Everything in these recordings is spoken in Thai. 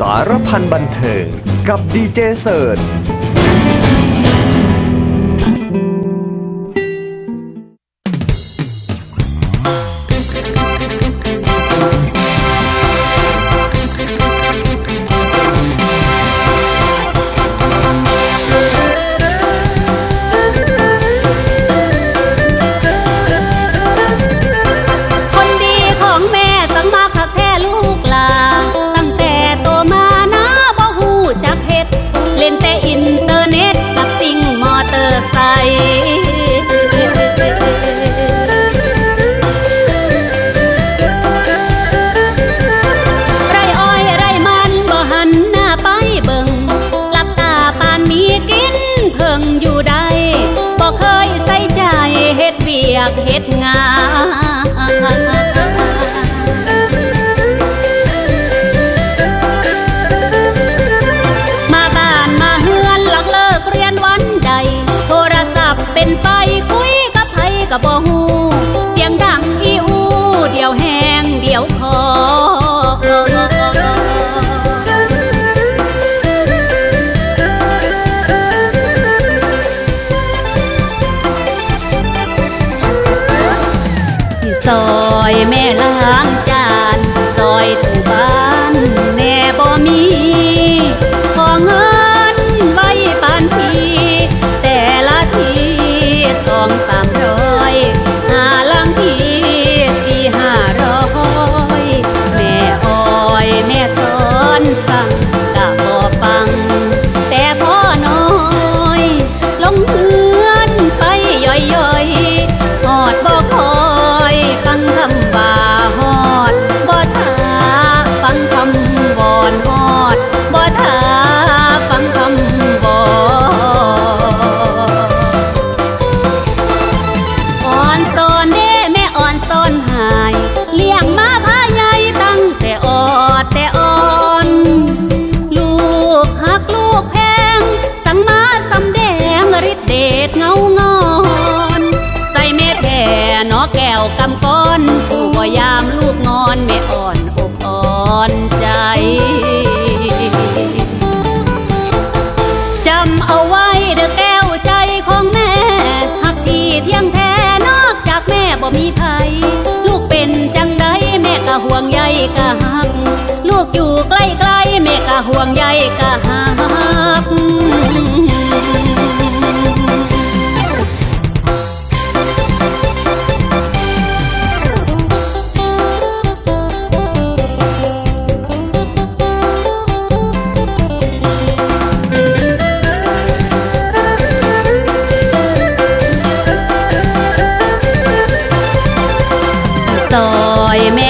สารพันบันเทิง กับดีเจเสิร์ い。 อยแม่ล้างจ อนใจ จำเอาไว้เด็กแก้วใจของแม่ หักทีเที่ยงแท้นอกจากแม่บ่มีภัยลูกเป็นจังใดแม่กะห่วงใยกะหัก ลูกอยู่ใกล้ๆแม่กะห่วงใยกะหัก AM 750.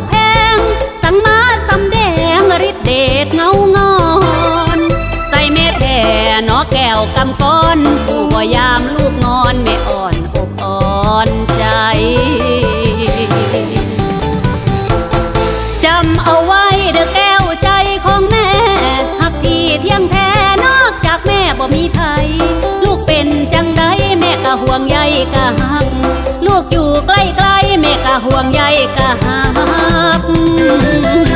กแพงตั้งมาสำแดงฤทธิเดชเงางอน ใส่เม่แห่นอแก้วกำก้อนผู้บ่ยามลูกงอนแม่อ่อนอบอ่อนใจจำเอาไว้เด็กแก้วใจของแม่หักที่เที่ยงแท้นอกจากแม่บ่มีไผลูกเป็นจังไดแม่กะห่วงใยกะหักลูกอยู่ใกล้ๆแม่กะห่วงใยกะหัก Mm-hmm.